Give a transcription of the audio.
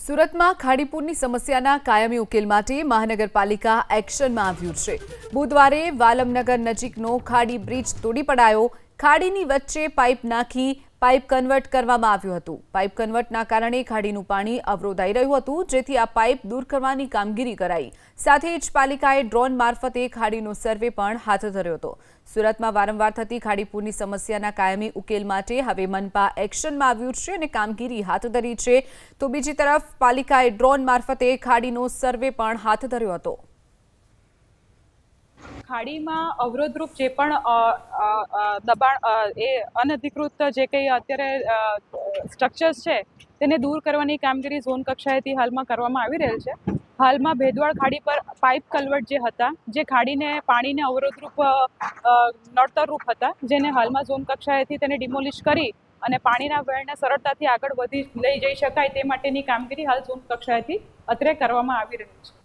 સુરતમાં ખાડીપુરની સમસ્યાના કાયમી ઉકેલ માટે મહાનગરપાલિકા એક્શનમાં આવ્યું છે. બુધવારે વાલમનગર નજીકનો ખાડી બ્રિજ તોડી પડાયો. ખાડીની વચ્ચે પાઇપ નાખી પાઇપ કન્વર્ટ કરવામાં આવ્યું હતું. પાઇપ કન્વર્ટના કારણે ખાડીનું પાણી અવરોધાઈ રહ્યું હતું, જેથી આ પાઇપ દૂર કરવાની કામગીરી કરાઈ. સાથે જ પાલિકાએ ડ્રોન મારફતે ખાડીનો સર્વે પણ હાથ ધર્યો હતો. સુરતમાં વારંવાર થતી ખાડીપુરની સમસ્યાના કાયમી ઉકેલ માટે હવે મનપા એક્શનમાં આવ્યું છે અને કામગીરી હાથ ધરી છે. તો બીજી તરફ પાલિકાએ ડ્રોન મારફતે ખાડીનો સર્વે પણ હાથ ધર્યો હતો. ખાડીમાં અવરોધરૂપ જે પણ દબાણ એ અનધિકૃત જે કંઈ અત્યારે સ્ટ્રક્ચર્સ છે, તેને દૂર કરવાની કામગીરી ઝોન કક્ષાએથી હાલમાં કરવામાં આવી રહેલ છે. હાલમાં ભેદવાળ ખાડી પર પાઇપ કલવટ જે હતા, જે ખાડીને પાણીને અવરોધરૂપ નડતરરૂપ હતા, જેને હાલમાં ઝોન કક્ષાએથી તેને ડિમોલિશ કરી અને પાણીના વેળને સરળતાથી આગળ વધી લઈ જઈ શકાય તે માટેની કામગીરી હાલ ઝોન કક્ષાએથી અત્રે કરવામાં આવી રહી છે.